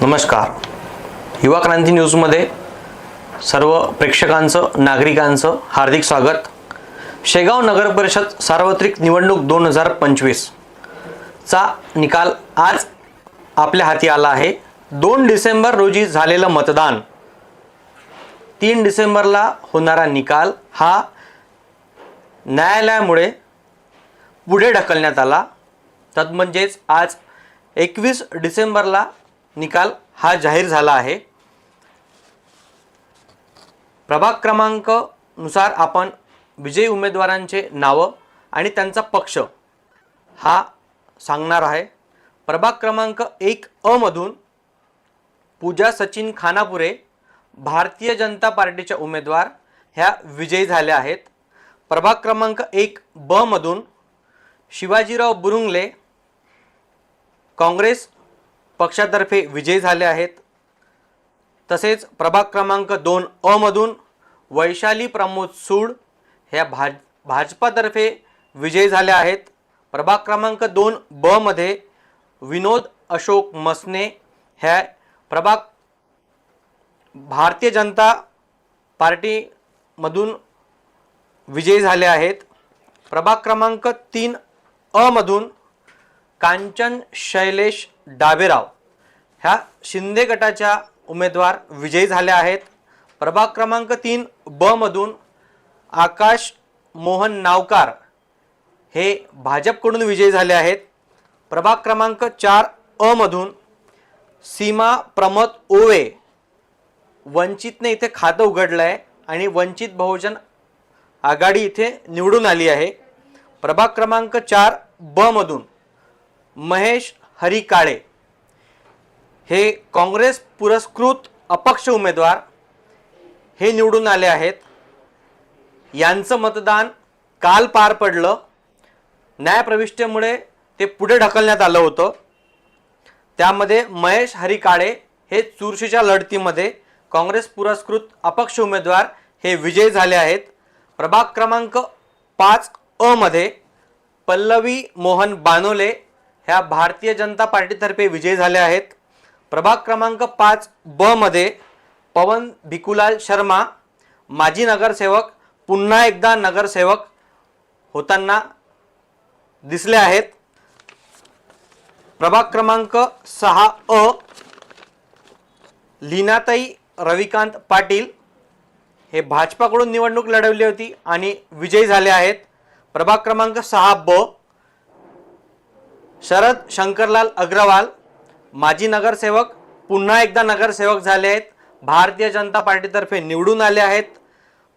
नमस्कार. युवा क्रांती न्यूजमध्ये सर्व प्रेक्षकांचं नागरिकांचं हार्दिक स्वागत. शेगाव नगर परिषद सार्वत्रिक निवडणूक दोन हजार पंचवीसचा निकाल आज आपल्या हाती आला आहे. दोन डिसेंबर रोजी झालेलं मतदान. तीन डिसेंबरला होणारा निकाल हा न्यायालयामुळे पुढे ढकलण्यात आला. तद म्हणजेच आज एकवीस डिसेंबरला निकाल हा जाहीर झाला आहे. प्रभाग क्रमांकनुसार आपण विजयी उमेदवारांचे नावं आणि त्यांचा पक्ष हा सांगणार आहे. प्रभाग क्रमांक एक अमधून पूजा सचिन खानापुरे भारतीय जनता पार्टीच्या उमेदवार ह्या विजयी झाल्या आहेत. प्रभाग क्रमांक एक ब मधून शिवाजीराव बुरुंगले काँग्रेस पक्षातर्फे विजयी झाले आहेत. तसेच प्रभाग क्रमांक दोन अमधून वैशाली प्रमोद सूड ह्या भाज भाजपातर्फे विजयी झाल्या आहेत. प्रभाग क्रमांक दोन बमध्ये विनोद अशोक मसने ह्या प्रभाग भारतीय जनता पार्टीमधून विजयी झाले आहेत. प्रभाग क्रमांक तीन अमधून कांचन शैलेश डाबेराव. ह्या शिंदे गटाच्या उमेदवार विजयी झाल्या आहेत. प्रभाग क्रमांक तीन ब मधून आकाश मोहन नावकार हे भाजपकडून विजयी झाले आहेत. प्रभाग क्रमांक चार अ मधून सीमा प्रमोद ओवे वंचितने इथे खातं उघडलं आहे आणि वंचित बहुजन आघाडी इथे निवडून आली आहे. प्रभाग क्रमांक चार ब मधून महेश हरी काळे हे काँग्रेस पुरस्कृत अपक्ष उमेदवार हे निवडून आले आहेत. यांचं मतदान काल पार पडलं. न्यायप्रविष्टेमुळे ते पुढे ढकलण्यात आलं होतं. त्यामध्ये महेश हरी काळे हे चुरशीच्या लढतीमध्ये काँग्रेस पुरस्कृत अपक्ष उमेदवार हे विजयी झाले आहेत. प्रभाग क्रमांक पाच अ मध्ये पल्लवी मोहन बानोले ह्या भारतीय जनता पार्टीतर्फे विजयी झाल्या आहेत. प्रभाग क्रमांक पाच ब मध्ये पवन भिकुलाल शर्मा माजी नगरसेवक पुन्हा एकदा नगरसेवक होताना दिसले आहेत. प्रभाग क्रमांक सहा अ लीनाताई रविकांत पाटील हे भाजपाकडून निवडणूक लढवली होती आणि विजयी झाले आहेत. प्रभाग क्रमांक सहा ब शरद शंकरलाल अग्रवाल माजी नगरसेवक पुन्हा एकदा नगरसेवक झाले आहेत. भारतीय जनता पार्टीतर्फे निवडून आले आहेत.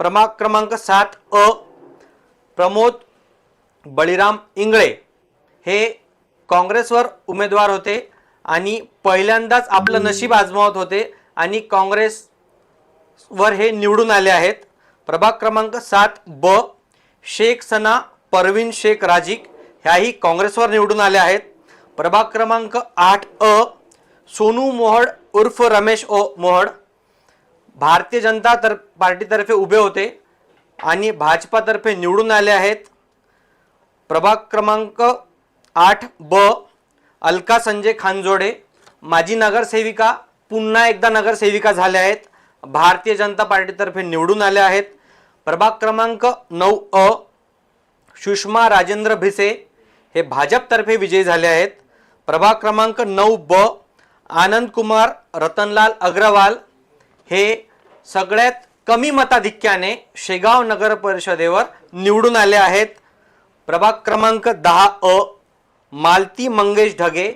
प्रभाग क्रमांक सात अ प्रमोद बळीराम इंगळे. हे काँग्रेसवर उमेदवार होते आणि पहिल्यांदाच आपलं नशीब आजमावत होते आणि काँग्रेसवर हे निवडून आले आहेत. प्रभाग क्रमांक सात ब शेख सना परवीन शेख राजिक ह्याही काँग्रेसवर निवडून आल्या आहेत. प्रभाग क्रमांक आठ अ सोनू मोहड उर्फ रमेश ओ मोहड भारतीय जनता तर पार्टीतर्फे उभे होते आणि भाजपातर्फे निवडून आले आहेत. प्रभाग क्रमांक आठ ब अलका संजय खानजोडे. माजी नगरसेविका पुन्हा एकदा नगरसेविका झाल्या आहेत. भारतीय जनता पार्टीतर्फे निवडून आल्या आहेत. प्रभाग क्रमांक नऊ अ सुषमा राजेंद्र भिसे. हे भाजपतर्फे विजयी झाले आहेत. प्रभाग क्रमांक नऊ ब आनंद कुमार रतनलाल अग्रवाल हे सगळ्यात कमी मताधिक्याने शेगाव नगर परिषदेवर निवडून आले आहेत. प्रभाग क्रमांक दहा अ मालती मंगेश ढगे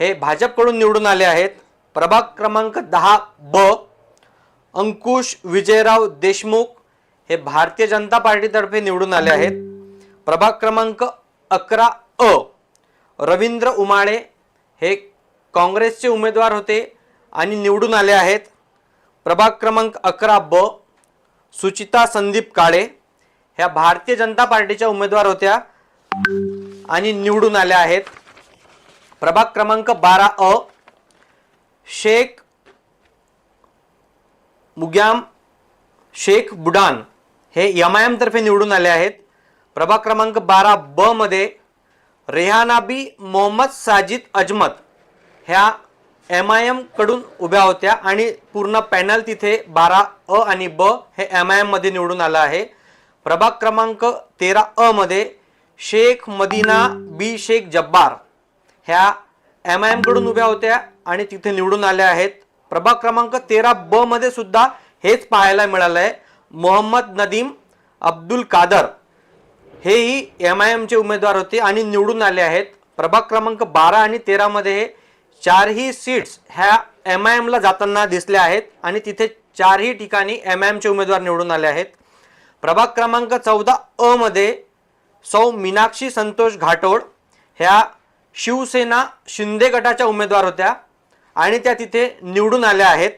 हे भाजपकडून निवडून आले आहेत. प्रभाग क्रमांक दहा ब अंकुश विजयराव देशमुख हे भारतीय जनता पार्टीतर्फे निवडून आले आहेत. प्रभाग क्रमांक अकरा अ. रवींद्र उमाळे हे काँग्रेसचे उमेदवार होते आणि निवडून आले आहेत. प्रभाग क्रमांक अकरा ब. सुचिता संदीप काळे ह्या भारतीय जनता पार्टीच्या उमेदवार होत्या आणि निवडून आल्या आहेत. प्रभाग क्रमांक बारा अ. शेख मुग्याम शेख बुडान हे एम आय एमतर्फे निवडून आले आहेत. प्रभाग क्रमांक बारा ब मध्ये रेहानाबी मोहम्मद साजिद अजमत ह्या एम आय एमकडून उभ्या होत्या आणि पूर्ण पॅनल तिथे बारा अ आणि ब हे एम आय एममध्ये निवडून आलं आहे. प्रभाग क्रमांक तेरा अ मध्ये शेख मदिना बी शेख जब्बार ह्या एम आय एमकडून उभ्या होत्या आणि तिथे निवडून आल्या आहेत. प्रभाग क्रमांक तेरा ब मध्ये सुद्धा हेच पाहायला मिळालं आहे मोहम्मद नदीम अब्दुल कादर हेही एम आय एमचे उमेदवार होते आणि निवडून आले आहेत. प्रभाग क्रमांक बारा आणि तेरामध्ये हे चारही सीट्स ह्या एम आय एमला जाताना दिसल्या आहेत आणि तिथे चारही ठिकाणी एम आय एमचे उमेदवार निवडून आले आहेत. प्रभाग क्रमांक चौदा अ मध्ये सौ मीनाक्षी संतोष घाटोड ह्या शिवसेना शिंदे गटाच्या उमेदवार होत्या आणि त्या तिथे निवडून आल्या आहेत.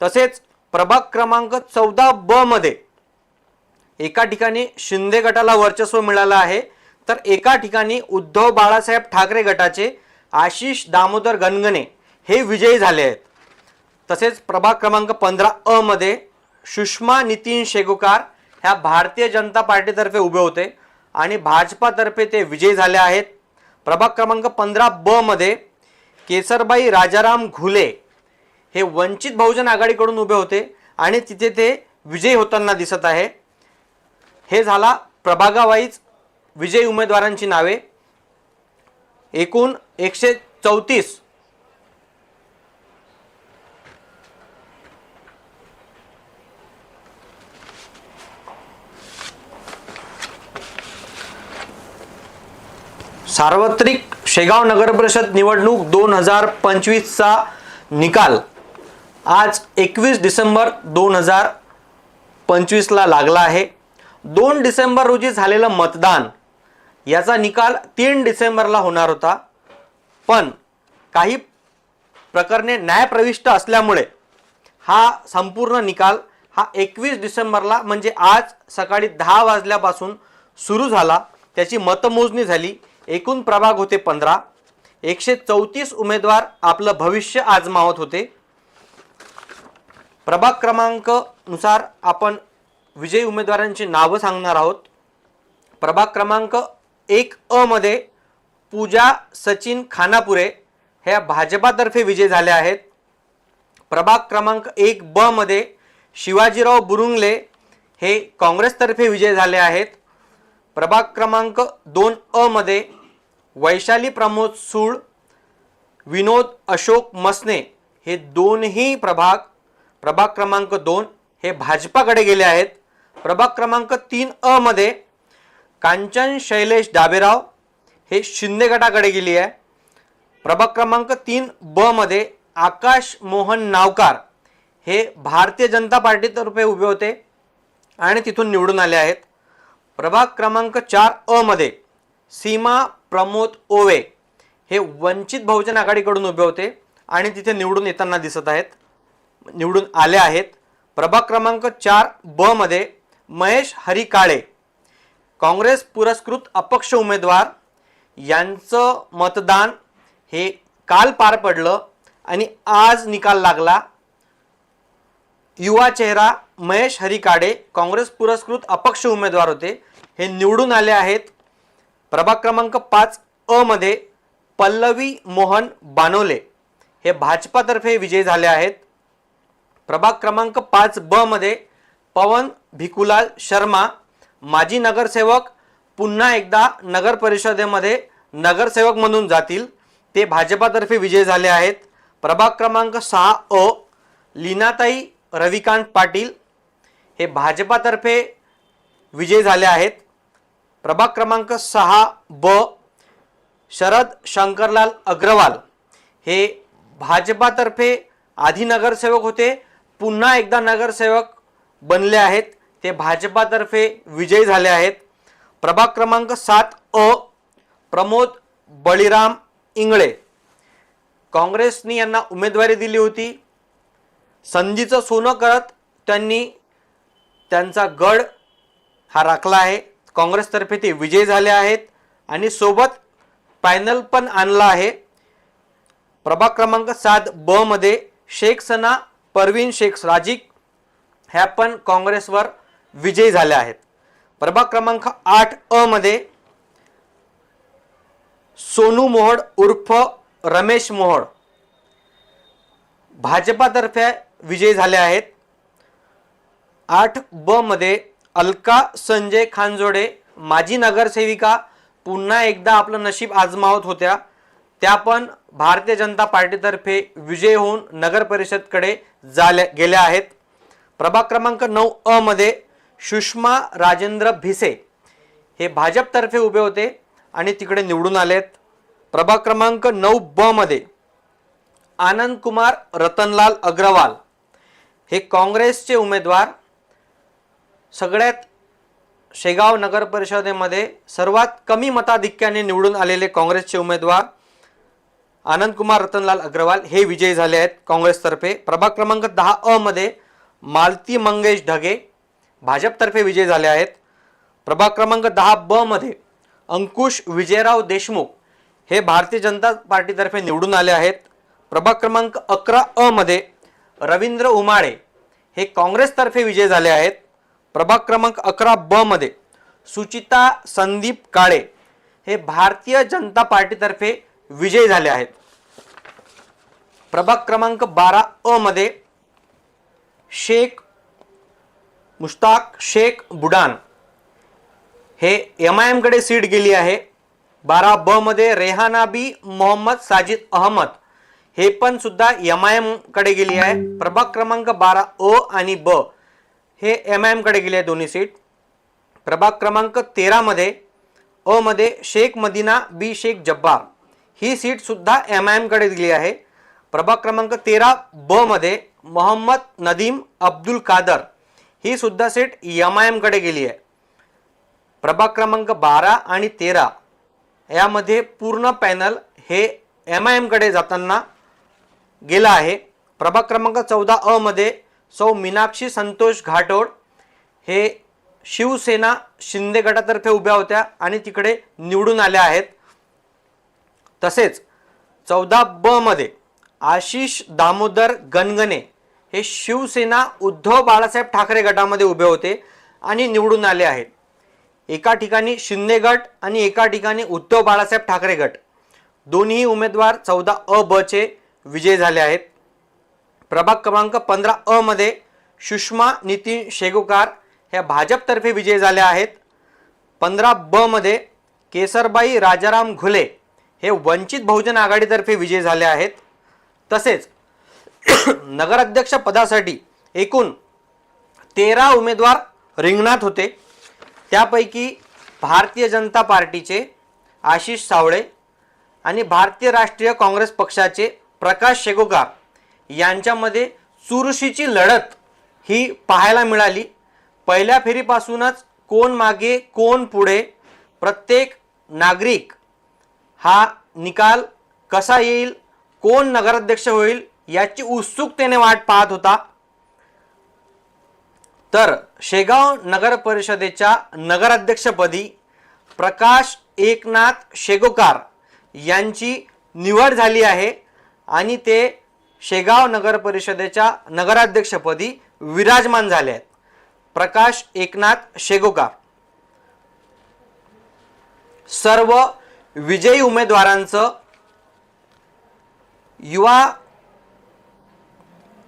तसेच प्रभाग क्रमांक चौदा ब मध्ये एका ठिकाणी शिंदे गटाला वर्चस्व मिळालं आहे. तर एका ठिकाणी उद्धव बाळासाहेब ठाकरे गटाचे आशिष दामोदर गणगणे हे विजयी झाले आहेत. तसेच प्रभाग क्रमांक पंधरा अ मध्ये सुषमा नितीन शेगुकार ह्या भारतीय जनता पार्टीतर्फे उभे होते आणि भाजपातर्फे ते विजयी झाले आहेत. प्रभाग क्रमांक पंधरा ब मध्ये केसरबाई राजाराम घुले हे वंचित बहुजन आघाडीकडून उभे होते आणि तिथे ते विजयी होताना दिसत आहे. हे झाला प्रभागावाईज विजयी उमेदवारांची नावे. एकूण एकशे चौतीस सार्वत्रिक शेगाव नगर परिषद निवडणूक दोन हजार पंचवीसचा निकाल. आज एकवीस डिसेंबर दोन हजार पंचवीसला लागला आहे. दोन डिसेंबर रोजी झालेलं मतदान याचा निकाल तीन डिसेंबरला होणार होता. पण काही प्रकरणे न्यायप्रविष्ट असल्यामुळे हा संपूर्ण निकाल हा एकवीस डिसेंबरला म्हणजे आज सकाळी दहा वाजल्यापासून सुरू झाला. त्याची मतमोजणी झाली. एकूण प्रभाग होते पंधरा. एकशे चौतीस उमेदवार आपलं भविष्य आजमावत होते. प्रभाग क्रमांकनुसार आपण विजयी उमेदवारांची नावं सांगणार आहोत. प्रभाग क्रमांक एक अ मध्ये पूजा सचिन खानापुरे ह्या भाजपातर्फे विजय झाले आहेत. प्रभाग क्रमांक एक ब मध्ये शिवाजीराव बुरुंगले हे काँग्रेसतर्फे विजय झाले आहेत. प्रभाग क्रमांक दोन अ मध्ये वैशाली प्रमोद सूळ विनोद अशोक मसने हे दोनही प्रभाग प्रभाग क्रमांक दोन हे भाजपाकडे गेले आहेत. प्रभाग क्रमांक तीन अ मध्ये कांचन शैलेश डाबेराव हे शिंदे गटाकडे गेली आहे. प्रभाग क्रमांक तीन ब मध्ये आकाश मोहन नावकार हे भारतीय जनता पार्टीतर्फे उभे होते आणि तिथून निवडून आले आहेत. प्रभाग क्रमांक चार अ मध्ये सीमा प्रमोद ओवे हे वंचित बहुजन आघाडीकडून उभे होते आणि तिथे निवडून येताना दिसत आहेत निवडून आले आहेत. प्रभाग क्रमांक चार ब मध्ये महेश हरी काळे काँग्रेस पुरस्कृत अपक्ष उमेदवार. यांचं मतदान हे काल पार पडलं आणि आज निकाल लागला. युवा चेहरा महेश हरी काळे काँग्रेस पुरस्कृत अपक्ष उमेदवार होते. हे निवडून आले आहेत. प्रभाग क्रमांक पाच अ मध्ये पल्लवी मोहन बानोले. हे भाजपातर्फे विजयी झाले आहेत. प्रभाग क्रमांक पाच ब मध्ये पवन भिकुलाल शर्मा माजी नगरसेवक पुन्हा एकदा नगर परिषदेमध्ये नगरसेवक म्हणून जातील. ते भाजपातर्फे विजय झाले आहेत. प्रभाग क्रमांक सहा अ लीनाताई रविकांत पाटील हे भाजपातर्फे विजय झाले आहेत. प्रभाग क्रमांक सहा ब शरद शंकरलाल अग्रवाल हे भाजपातर्फे आधी नगरसेवक होते. पुन्हा एकदा नगरसेवक बनले आहेत. ते भाजपातर्फे विजयी झाले आहेत. प्रभाग क्रमांक सात अ प्रमोद बळीराम इंगळे. काँग्रेसनी यांना उमेदवारी दिली होती. संधीचं सोनं करत त्यांनी त्यांचा गड हा राखला आहे. काँग्रेसतर्फे ते विजय झाले आहेत आणि सोबत पॅनल पण आणला आहे. प्रभाग क्रमांक सात ब मध्ये शेख सना परवीन शेख राजिक ह्या पण काँग्रेसवर विजयी झाल्या आहेत. प्रभाग क्रमांक आठ अ मध्ये सोनू मोहड उर्फ रमेश मोहड भाजपातर्फे विजयी झाले आहेत. आठ ब मध्ये अलका संजय खानजोडे माजी नगरसेविका पुन्हा एकदा आपलं नशीब आजमावत होत्या. त्या पण भारतीय जनता पार्टीतर्फे विजय होऊन नगर परिषदकडे गेल्या आहेत. प्रभाग क्रमांक नऊ अ मध्ये सुषमा राजेंद्र भिसे हे भाजपतर्फे उभे होते आणि तिकडे निवडून आलेत. प्रभाग क्रमांक नऊ ब मध्ये आनंद कुमार रतनलाल अग्रवाल हे काँग्रेसचे उमेदवार. सगळ्यात शेगाव नगर परिषदेमध्ये सर्वात कमी मताधिक्याने निवडून आलेले काँग्रेसचे उमेदवार. आनंदकुमार रतनलाल अग्रवाल हे विजयी झाले आहेत काँग्रेसतर्फे. प्रभाग क्रमांक दहा अ मध्ये मालती मंगेश ढगे भाजपतर्फे विजय झाले आहेत. प्रभाग क्रमांक दहा ब मध्ये अंकुश विजयराव देशमुख हे भारतीय जनता पार्टीतर्फे निवडून आले आहेत. प्रभाग क्रमांक अकरा अ मध्ये रवींद्र उमाळे हे काँग्रेसतर्फे विजय झाले आहेत. प्रभाग क्रमांक अकरा ब मध्ये सुचिता संदीप काळे हे भारतीय जनता पार्टीतर्फे विजयी झाले आहेत. प्रभाग क्रमांक बारा अ मध्ये शेख मुश्ताक शेख बुडान. हे एम आय एमकडे सीट गेली आहे. बारा ब मध्ये रेहाना बी मोहम्मद साजिद अहमद. हे पण सुद्धा एम आय एमकडे गेली आहे. प्रभाग क्रमांक बारा अ आणि ब. हे एम आय एमकडे गेले आहे दोन्ही सीट. प्रभाग क्रमांक तेरामध्ये अ मध्ये शेख मदिना बी शेख जब्बार. ही सीटसुद्धा एम आय एमकडे दिली आहे. प्रभाग क्रमांक तेरा ब मध्ये मोहम्मद नदीम अब्दुल कादर ही सुद्धा सीट एम आय एमकडे गेली आहे. प्रभाग क्रमांक बारा आणि तेरा. यामध्ये पूर्ण पॅनल हे एम आय एमकडे जाताना गेलं आहे. प्रभाग क्रमांक चौदा अमध्ये सौ मीनाक्षी संतोष घाटोड हे शिवसेना शिंदे गटातर्फे उभ्या होत्या आणि तिकडे निवडून आल्या आहेत. तसेच चौदा ब मध्ये आशिष दामोदर गणगणे हे शिवसेना उद्धव बाळासाहेब ठाकरे गटामध्ये उभे होते आणि निवडून आले आहेत. एका ठिकाणी शिंदे गट आणि एका ठिकाणी उद्धव बाळासाहेब ठाकरे गट. दोन्ही उमेदवार चौदा अ ब चे विजय झाले आहेत. प्रभाग क्रमांक पंधरा अ मध्ये सुषमा नितीन शेगोकार ह्या भाजपतर्फे विजय झाल्या आहेत. पंधरा ब मध्ये केसरबाई राजाराम घुले हे वंचित बहुजन आघाडीतर्फे विजय झाले आहेत. तसेच नगराध्यक्ष पदासाठी एकूण तेरा उमेदवार रिंगणात होते. त्यापैकी भारतीय जनता पार्टीचे आशिष सावळे आणि भारतीय राष्ट्रीय काँग्रेस पक्षाचे प्रकाश शेगोकार यांच्यामध्ये चुरशीची लढत ही पाहायला मिळाली. पहिल्या फेरीपासूनच कोण मागे कोण पुढे प्रत्येक नागरिक हा निकाल कसा येईल कोण नगराध्यक्ष होईल याची उत्सुकतेने वाट पाहत होता. तर शेगाव नगर परिषदेच्या नगराध्यक्षपदी प्रकाश एकनाथ शेगोकार यांची निवड झाली आहे आणि ते शेगाव नगर परिषदेच्या नगराध्यक्षपदी विराजमान झाले आहेत. प्रकाश एकनाथ शेगोकार. सर्व विजयी उमेदवारांचं युवा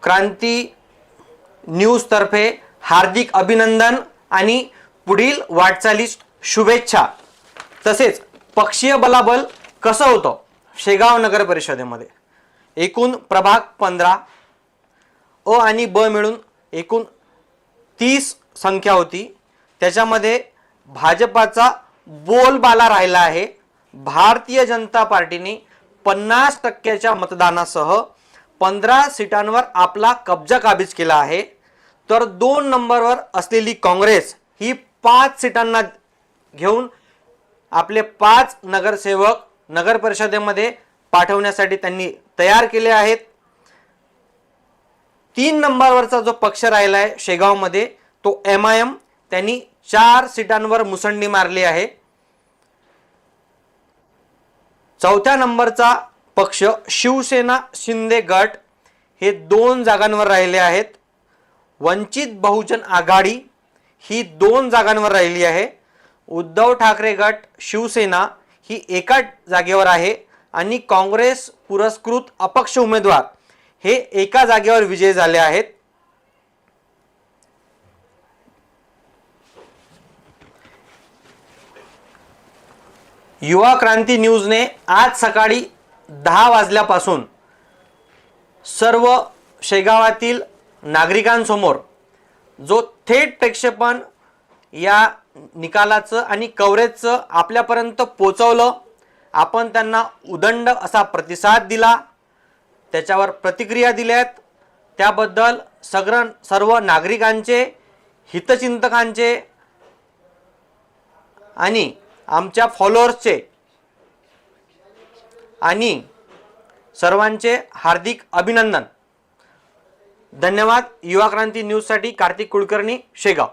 क्रांती न्यूजतर्फे हार्दिक अभिनंदन आणि पुढील वाटचालीस शुभेच्छा. तसेच पक्षीय बलाबल कसं होतं? शेगाव नगर परिषदेमध्ये. एकूण प्रभाग पंधरा अ आणि ब मिळून एकूण तीस संख्या होती. त्याच्यामध्ये भाजपाचा बोलबाला राहिला आहे. भारतीय जनता पार्टीने पन्नास टक्क्याच्या मतदानासह पंधरा सीटांवर आपला कब्जा काबीज केला आहे. तर दोन नंबरवर असलेली काँग्रेस ही पाच सीटांना घेऊन आपले पाच नगरसेवक नगर परिषदेमध्ये पाठवण्यासाठी त्यांनी तयार केले आहेत. तीन नंबरवरचा जो पक्ष राहिला आहे शेगावमध्ये तो एम आय एम त्यांनी चार सीटांवर मुसंडी मारली आहे. चौथ्या नंबरचा पक्ष शिवसेना शिंदे गट हे दोन जागांवर राहिले आहेत. वंचित बहुजन आघाडी ही दोन जागांवर राहिली आहे. उद्धव ठाकरे गट शिवसेना ही एका जागेवर आहे आणि काँग्रेस पुरस्कृत अपक्ष उमेदवार हे एका जागेवर विजयी झाले आहेत. युवा क्रांती न्यूजने आज सकाळी दहा वाजल्यापासून सर्व शेगावातील नागरिकांसमोर जो थेट प्रक्षेपण या निकालाचं आणि कव्हरेजचं आपल्यापर्यंत पोचवलं आपण त्यांना उदंड असा प्रतिसाद दिला त्याच्यावर प्रतिक्रिया दिल्या आहेत. त्याबद्दल सगळं सर्व नागरिकांचे हितचिंतकांचे आणि आमच्या फॉलोअर्सचे आणि सर्वांचे हार्दिक अभिनंदन. धन्यवाद. युवा क्रांती न्यूजसाठी कार्तिक कुलकर्णी शेगाव.